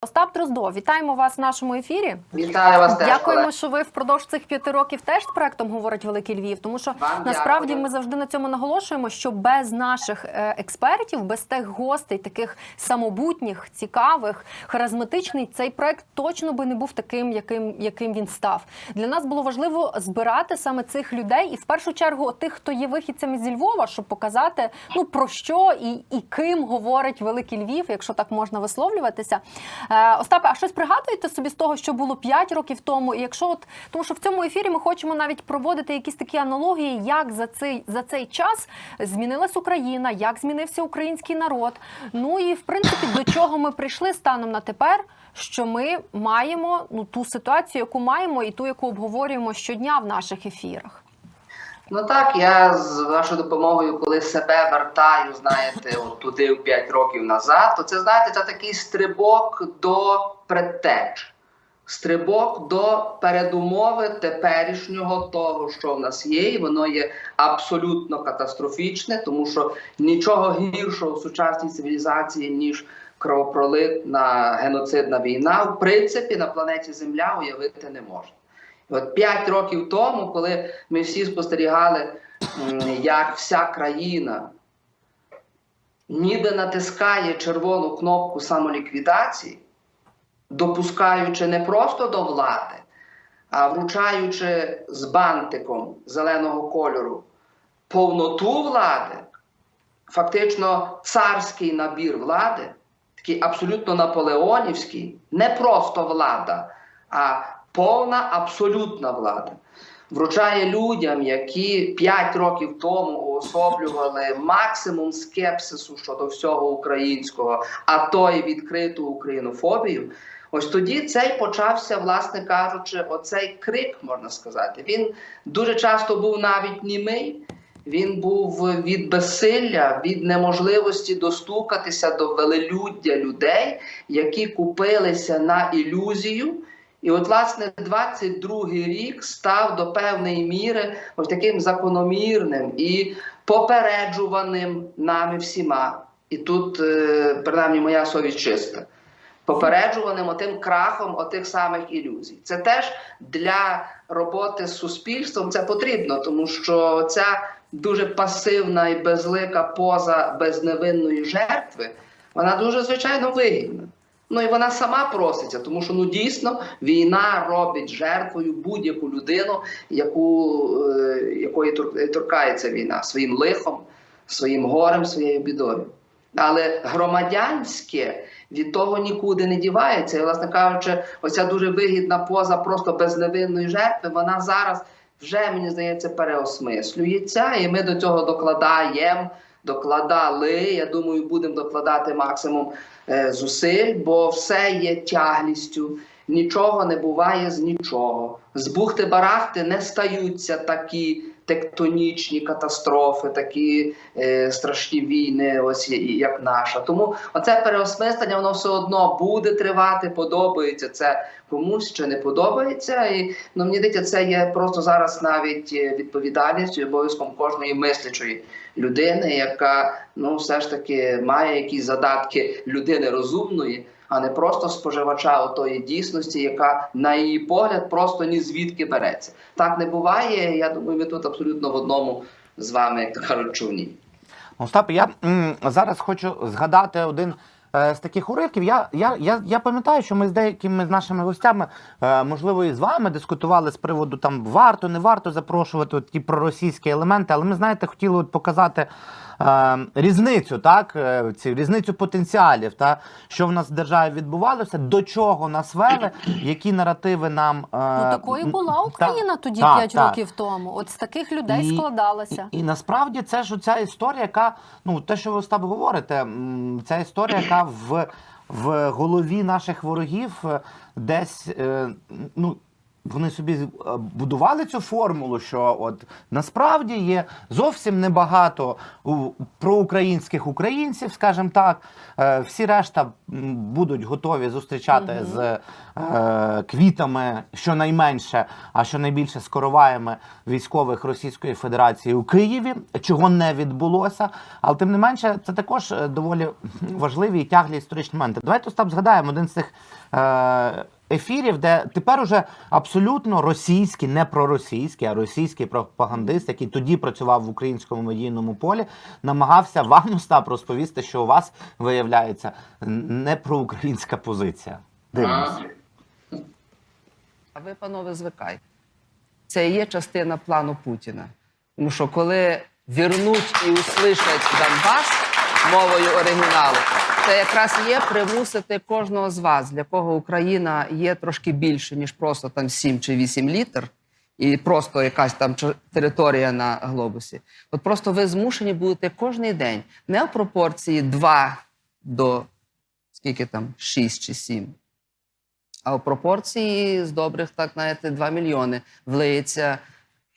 Остап Дроздов, вітаємо вас в нашому ефірі. Вітаю вас теж. Дякуємо, що ви впродовж цих п'яти років теж з проектом говорить Великий Львів. Тому що Вам насправді дякую. ми завжди на цьому наголошуємо, що без наших е, експертів, без тих гостей, таких самобутніх, цікавих, харизматичний, цей проект точно би не був таким, яким, яким він став. Для нас було важливо збирати саме цих людей, і в першу чергу тих, хто є вихідцями зі Львова, щоб показати ну про що і, і ким говорить Великий Львів, якщо так можна висловлюватися. Е, Остапе, а щось пригадуєте собі з того, що було 5 років тому? І якщо от тому, що в цьому ефірі ми хочемо навіть проводити якісь такі аналогії, як за цей за цей час змінилась Україна, як змінився український народ. Ну і в принципі до чого ми прийшли станом на тепер, що ми маємо ну ту ситуацію, яку маємо, і ту, яку обговорюємо щодня в наших ефірах. Ну так, я з вашою допомогою, коли себе вертаю, знаєте, от туди в 5 років назад, то це знаєте, це такий стрибок до предтеч. Стрибок до передумови теперішнього того, що в нас є, і воно є абсолютно катастрофічне, тому що нічого гіршого в сучасній цивілізації, ніж кровопролитна геноцидна війна, в принципі, на планеті Земля уявити не можна. От 5 років тому, коли ми всі спостерігали, як вся країна ніби натискає червону кнопку самоліквідації, допускаючи не просто до влади, а вручаючи з бантиком зеленого кольору повноту влади, фактично царський набір влади, такий абсолютно наполеонівський, не просто влада, а повна абсолютна влада. Вручає людям, які 5 років тому уособлювали максимум скепсису щодо всього українського, а то й відкриту українофобію. Ось тоді цей почався, власне кажучи, оцей крик, можна сказати. Він дуже часто був навіть німий. Він був від безсилля, від неможливості достукатися до велелюддя людей, які купилися на ілюзію. І от, власне, 22-й рік став до певної міри ось таким закономірним і попереджуваним нами всіма. І тут, е, принаймні, моя совість чиста. Попереджуваним отим крахом отих самих ілюзій. Це теж для роботи з суспільством це потрібно, тому що ця дуже пасивна і безлика поза безневинної жертви, вона дуже звичайно вигідна. Ну і вона сама проситься, тому що ну дійсно війна робить жертвою будь-яку людину, яку, е, якої торкається війна своїм лихом, своїм горем, своєю бідою. Але громадянське від того нікуди не дівається. І, власне кажучи, оця дуже вигідна поза просто безневинної жертви, вона зараз вже, мені здається, переосмислюється, і ми до цього докладаємо, докладали. Я думаю, будемо докладати максимум е, зусиль, бо все є тяглістю. Нічого не буває з нічого. З бухти-барахти не стаються такі тектонічні катастрофи, такі е, страшні війни, ось як наша. Тому оце переосмислення воно все одно буде тривати, подобається це комусь чи не подобається. І ну, мені здається, це є просто зараз навіть е, відповідальністю і обов'язком кожної мислячої людини, яка ну все ж таки має якісь задатки людини розумної. А не просто споживача отої дійсності, яка на її погляд просто ні звідки береться. Так не буває. Я думаю, ми тут абсолютно в одному з вами, як кажуть. Остап, я зараз хочу згадати один е, з таких уривків. Я, я, я, я пам'ятаю, що ми з деякими з нашими гостями, е, можливо, і з вами дискутували з приводу там варто, не варто запрошувати от ті проросійські елементи, але ми, знаєте, хотіли от показати. Е, Різницю, так, е, цю різницю потенціалів, та що в нас в державі відбувалося, до чого нас вели, які наративи нам е, Ну такою була та- Україна тоді так, 5 так. років тому. От з таких людей І- складалася. І, і насправді це ж ця історія, яка ну те, що ви Остап говорите, ця історія, яка в, в голові наших ворогів десь е, ну. Вони собі е, будували цю формулу, що от насправді є зовсім небагато проукраїнських українців, скажімо так. Е, Всі решта будуть готові зустрічати з е, квітами щонайменше, а щонайбільше з короваями військових Російської Федерації у Києві, чого не відбулося. Але тим не менше, це також е, доволі важливі і тяглі історичні моменти. Давайте Остап згадаємо один з цих. Е, Ефірів, де тепер уже абсолютно російський, не проросійський, а російський пропагандист, який тоді працював в українському медійному полі, намагався вам Остап розповісти, що у вас виявляється не проукраїнська позиція. Дивимось. А, А ви, панове, звикайте. Це і є частина плану Путіна. Тому що коли вірнуть і услышать Донбас мовою оригіналу, це якраз є примусити кожного з вас, для кого Україна є трошки більше, ніж просто там 7 чи 8 літр, і просто якась там територія на глобусі. От просто ви змушені будете кожний день не в пропорції 2 до скільки там 6 чи 7, а в пропорції з добрих, так знаєте, 2 мільйони влиється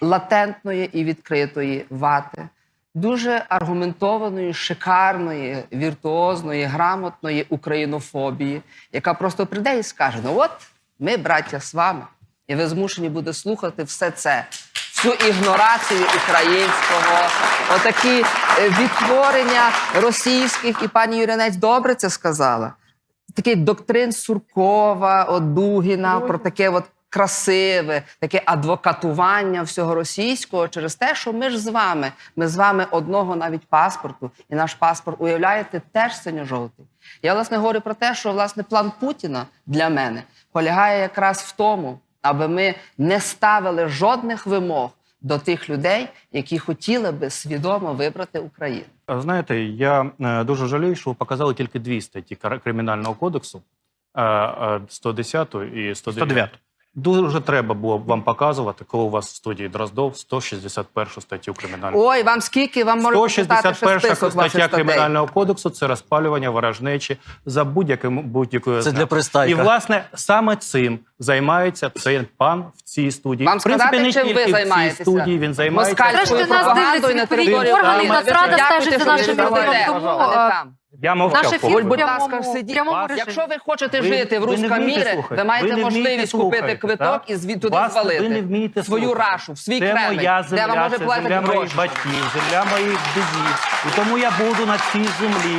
латентної і відкритої вати, дуже аргументованої, шикарної, віртуозної, грамотної українофобії, яка просто прийде і скаже: ну от ми, браття, з вами, і ви змушені будете слухати все це. Всю ігнорацію українського, отакі е, відтворення російських, і пані Юринець добре це сказала такий доктрин Суркова, от Дугіна, про таке от красиве, таке адвокатування всього російського через те, що ми ж з вами, ми з вами одного навіть паспорту, і наш паспорт, уявляєте, теж синьо-жовтий. Я власне говорю про те, що власне план Путіна для мене полягає якраз в тому, аби ми не ставили жодних вимог до тих людей, які хотіли би свідомо вибрати Україну. Знаєте, я е, дуже жалію, що ви показали тільки дві статті Кримінального кодексу е, е, 110 і 109. 109. Дуже треба було б вам показувати, коли у вас в студії Дроздов 161 статтю Кримінального Ой, вам скільки вам можна почитати ще 161 стаття? Кримінального кодексу це розпалювання ворожнечі за будь-яким будь-якою Це для пристайка. І власне саме цим займається цей пан в цій студії. Вам в принципі, сказати, не чим тільки ви в цій займаєтеся? студії він займається. Москальською Зрештою, нас пропагандою дивляться на відповідні території органи, України. Нацрада стежить за нашим ви ефіром, живете, тому, а не е, там. Я мовчав. Наш ефір поки. в будь ласка, прямому, сидіть. прямому режимі. Якщо ви хочете Ви- жити в ви не вмієте Рускамірі, слухати. ви маєте Ви не вмієте можливість купити слухати, квиток так? і звід туди Вас- звалити. Ви не вмієте свою слухати. рашу, в свій це Кремль, моя де вам може це платити земля моїх гроші. батьків, земля моїх дідів. І тому я буду на цій землі.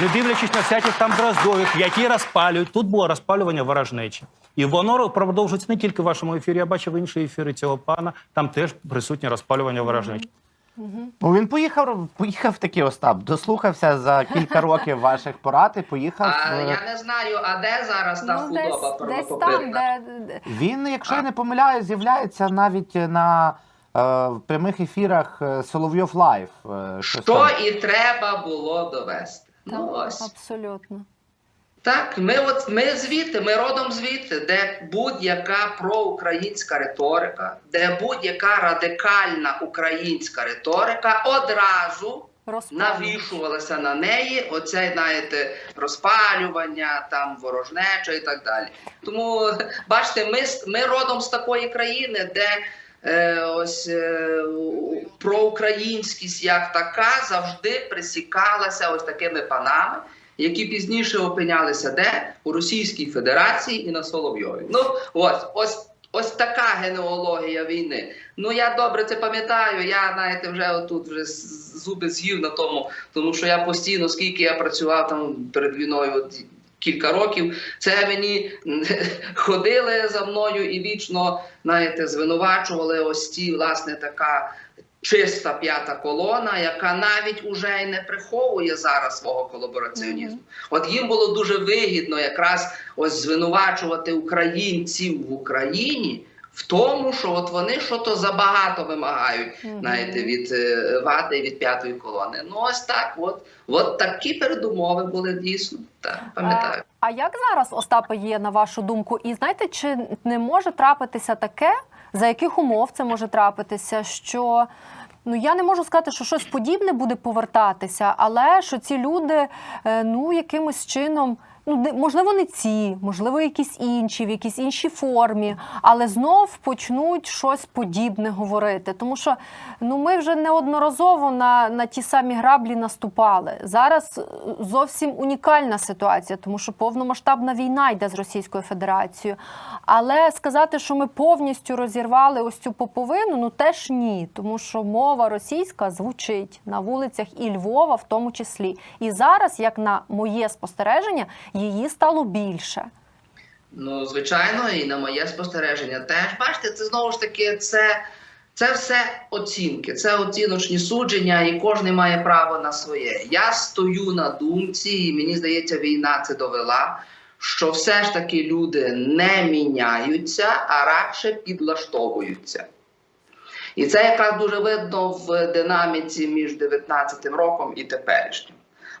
Не дивлячись на всяких там дроздових, які розпалюють. Тут було розпалювання ворожнечі. І воно продовжується не тільки в вашому ефірі. Я бачив інші ефіри цього пана. Там теж присутнє розпалювання ворожнечі. Ну, він поїхав, поїхав такий Остап, дослухався за кілька років ваших порад і поїхав. а е, я не знаю, а де зараз та Ну, худоба десь, десь там, первопопитна? де Він, якщо я не помиляю, з'являється навіть на е, прямих ефірах е, Соловйов Лайв. е, щось Що там. і треба було довести. Ну ось. абсолютно. Так, ми от ми звідти, ми родом звідти, де будь-яка проукраїнська риторика, де будь-яка радикальна українська риторика одразу навішувалася на неї. Оце, знаєте, розпалювання, там ворожнеча і так далі. Тому бачите, ми, ми родом з такої країни, де ось е, проукраїнськість як така завжди присікалася ось такими панами. Які пізніше опинялися де у Російській Федерації і на Соловйові. Ну ось ось ось така генеалогія війни. Ну я добре це пам'ятаю. Я знаєте, вже отут вже зуби з'їв на тому, тому що я постійно, скільки я працював там перед війною. Кілька років це мені ходили за мною і вічно знаєте, звинувачували ось ті, власне, така чиста п'ята колона, яка навіть уже й не приховує зараз свого колабораціонізму. От їм було дуже вигідно якраз ось звинувачувати українців в Україні в тому, що от вони що-то забагато вимагають, Мгм. знаєте, від е, вати від п'ятої колони. Ну ось так, от, от такі передумови були дійсно. Так, пам'ятаю. А як зараз, Остапе, є на вашу думку? І знаєте, чи не може трапитися таке, за яких умов це може трапитися, що ну я не можу сказати, що щось подібне буде повертатися, але що ці люди е, ну якимось чином можливо, не ці, можливо, якісь інші, в якійсь іншій формі, але знов почнуть щось подібне говорити. Тому що ну, ми вже неодноразово на, на ті самі граблі наступали. Зараз е, зовсім унікальна ситуація, тому що повномасштабна війна йде з Російською Федерацією. Але сказати, що ми повністю розірвали ось цю поповину, ну теж ні, тому що мова російська звучить на вулицях і Львова, в тому числі. І зараз, як на моє спостереження, її стало більше. Ну, звичайно, і на моє спостереження теж. Бачите, це знову ж таки, це, це все оцінки, це оціночні судження, і кожен має право на своє. Я стою на думці, і мені здається, війна це довела, що все ж таки люди не міняються, а радше підлаштовуються. І це якраз дуже видно в динаміці між 19-м роком і теперішнім.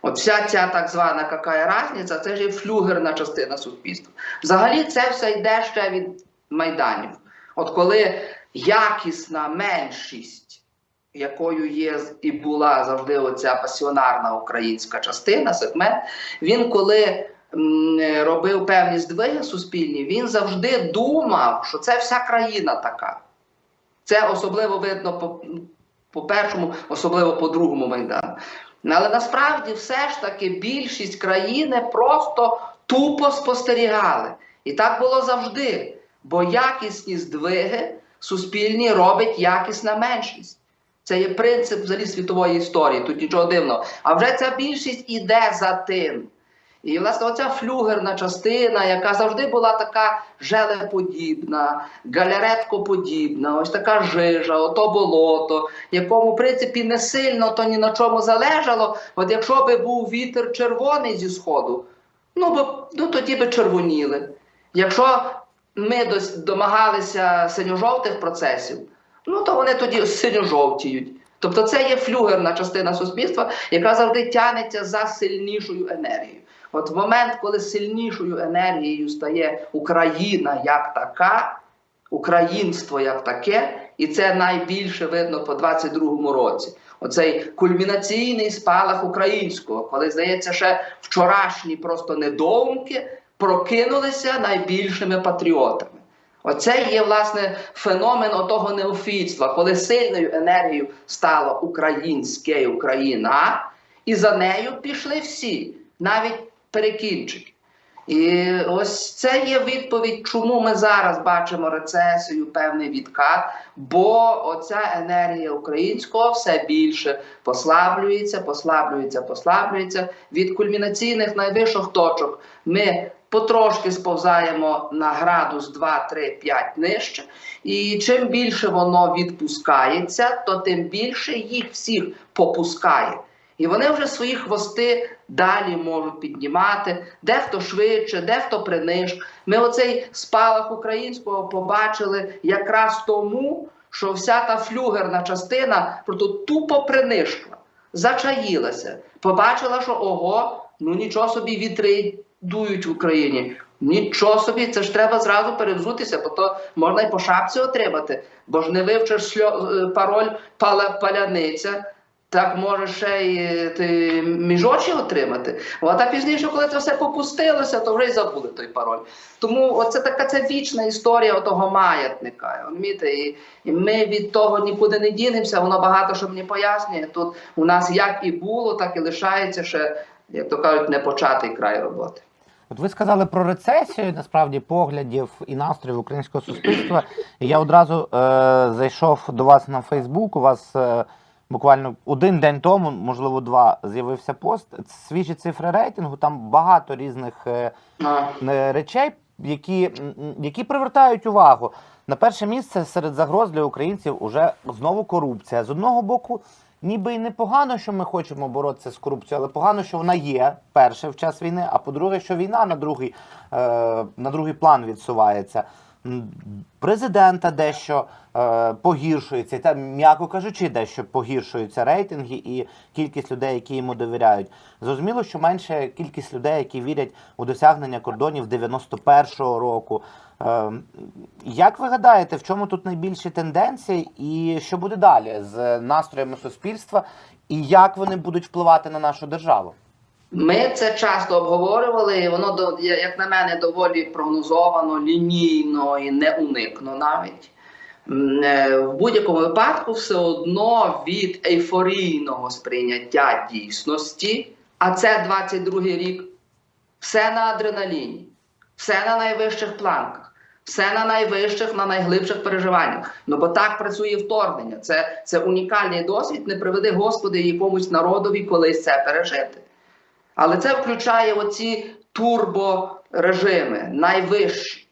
От вся ця так звана какая разниця, це ж є флюгерна частина суспільства. Взагалі це все йде ще від майданів. От коли якісна меншість, якою є і була завжди оця пасіонарна українська частина, сегмент, він коли робив певні здвиги суспільні, він завжди думав, що це вся країна така. Це особливо видно по, по першому, особливо по другому майдану. Ну, Але насправді все ж таки більшість країни просто тупо спостерігали. І так було завжди. Бо якісні здвиги суспільні робить якісна меншість. Це є принцип взагалі світової історії, тут нічого дивного. А вже ця більшість іде за тим. І, власне, оця флюгерна частина, яка завжди була така желеподібна, галереткоподібна, ось така жижа, ото болото, якому, в принципі, не сильно то ні на чому залежало. От якщо би був вітер червоний зі сходу, ну, бо, ну тоді би червоніли. Якщо ми домагалися синьо-жовтих процесів, ну то вони тоді синьо-жовтіють. Тобто це є флюгерна частина суспільства, яка завжди тягнеться за сильнішою енергією. От в момент, коли сильнішою енергією стає Україна як така, українство як таке, і це найбільше видно по 22-му році. Оцей кульмінаційний спалах українського, коли здається, ще вчорашні просто недоумки прокинулися найбільшими патріотами. Оце є власне феномен отого неофітства, коли сильною енергією стало українське Україна, і за нею пішли всі, навіть перекінчики. І ось це є відповідь, чому ми зараз бачимо рецесію, певний відкат, бо оця енергія українського все більше послаблюється, послаблюється, послаблюється. Від кульмінаційних найвищих точок ми потрошки сповзаємо на градус 2, 3, 5 нижче. І чим більше воно відпускається, то тим більше їх всіх попускає. І вони вже свої хвости далі можуть піднімати, дехто швидше, дехто приниж. Ми оцей спалах українського побачили якраз тому, що вся та флюгерна частина просто тупо принишкла, зачаїлася, побачила, що ого, ну нічого собі вітри в Україні. Нічого собі, це ж треба зразу перевзутися, бо то можна й по шапці отримати, бо ж не вивчиш е, пароль паляниця. Так може ще й е, ти між очі отримати. От, а пізніше, коли це все попустилося, то вже й забули той пароль. Тому оце така це вічна історія того маятника. І, і ми від того нікуди не дінемося, воно багато що мені пояснює. Тут у нас як і було, так і лишається ще, як то кажуть, непочатий край роботи. От ви сказали про рецесію, насправді поглядів і настроїв українського суспільства. Я одразу е, зайшов до вас на Фейсбук. У вас е, буквально один день тому, можливо, два, з'явився пост. Свіжі цифри рейтингу. Там багато різних е, е, речей, які, які привертають увагу. На перше місце серед загроз для українців уже знову корупція. З одного боку, ніби й непогано, що ми хочемо боротися з корупцією, але погано, що вона є перше в час війни. А по-друге, що війна на другий, е, на другий план відсувається. Президента дещо е, погіршується, та м'яко кажучи, дещо погіршуються рейтинги і кількість людей, які йому довіряють. Зрозуміло, що менше кількість людей, які вірять у досягнення кордонів 91-го року. Е, як ви гадаєте, в чому тут найбільші тенденції, і що буде далі з настроями суспільства, і як вони будуть впливати на нашу державу? Ми це часто обговорювали, і воно як на мене доволі прогнозовано, лінійно і неуникно навіть. Е, В будь-якому випадку все одно від ейфорійного сприйняття дійсності, а це 22-й рік, все на адреналіні, все на найвищих планках, все на найвищих, на найглибших переживаннях. Ну бо так працює вторгнення. Це, це унікальний досвід. Не приведи Господи якомусь народові колись це пережити. Але це включає оці турборежими, найвищі.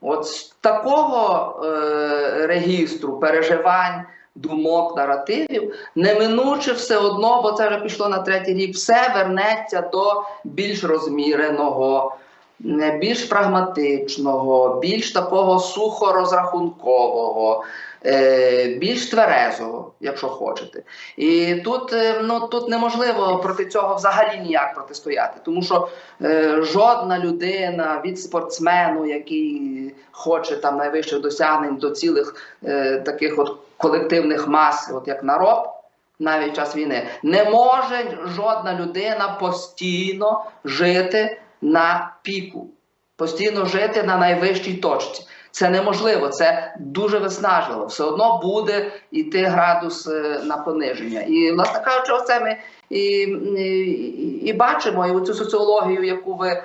От з такого е, регістру переживань, думок, наративів неминуче все одно, бо це вже пішло на третій рік, все вернеться до більш розміреного, більш прагматичного, більш такого сухорозрахункового, е, більш тверезого, якщо хочете. І тут, е, ну, тут неможливо проти цього взагалі ніяк протистояти, тому що е, жодна людина від спортсмену, який хоче там найвищих досягнень до цілих таких от колективних мас, от як народ. Навіть час війни не може жодна людина постійно жити на піку, постійно жити на найвищій точці. Це неможливо, це дуже виснажливо. Все одно буде йти градус е, на пониження. І, власне кажучи, оце ми і, і, і бачимо, і оцю соціологію, яку ви е,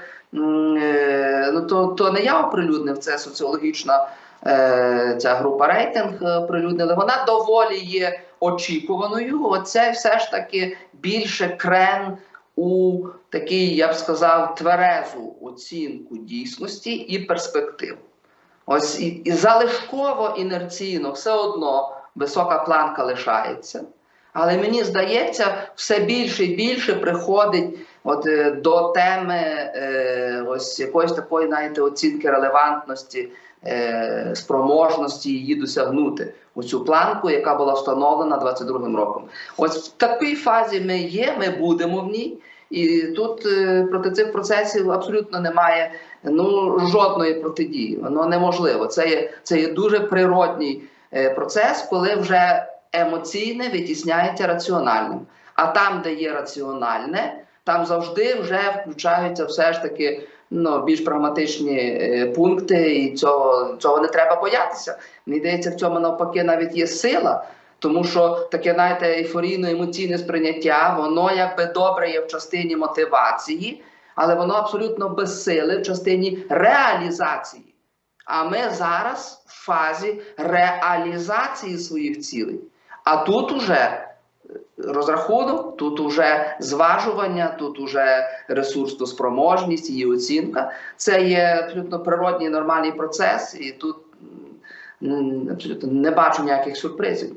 ну то, то не я оприлюднив, це соціологічна е, ця група рейтинг оприлюднили. Вона доволі є очікуваною. Оце все ж таки більше крен у такий, я б сказав, тверезу оцінку дійсності і перспектив. Ось і, і залишково інерційно все одно висока планка лишається. Але мені здається, все більше і більше приходить от, е, до теми е, ось якоїсь такої, знаєте, оцінки релевантності, е, спроможності її досягнути оцю планку, яка була встановлена 22-м роком. Ось в такій фазі ми є, ми будемо в ній. І тут е, проти цих процесів абсолютно немає ну, жодної протидії. Воно неможливо. Це є, це є дуже природній е, процес, коли вже емоційне витісняється раціональним. А там, де є раціональне, там завжди вже включаються все ж таки ну, більш прагматичні е, пункти, і цього, цього не треба боятися. Мені здається, в цьому навпаки навіть є сила. Тому що таке, знаєте, ейфорійно-емоційне сприйняття, воно якби добре є в частині мотивації, але воно абсолютно безсиле в частині реалізації. А ми зараз в фазі реалізації своїх цілей. А тут уже розрахунок, тут уже зважування, тут уже ресурсно-спроможність, її оцінка. Це є абсолютно природній нормальний процес, і тут абсолютно не бачу ніяких сюрпризів.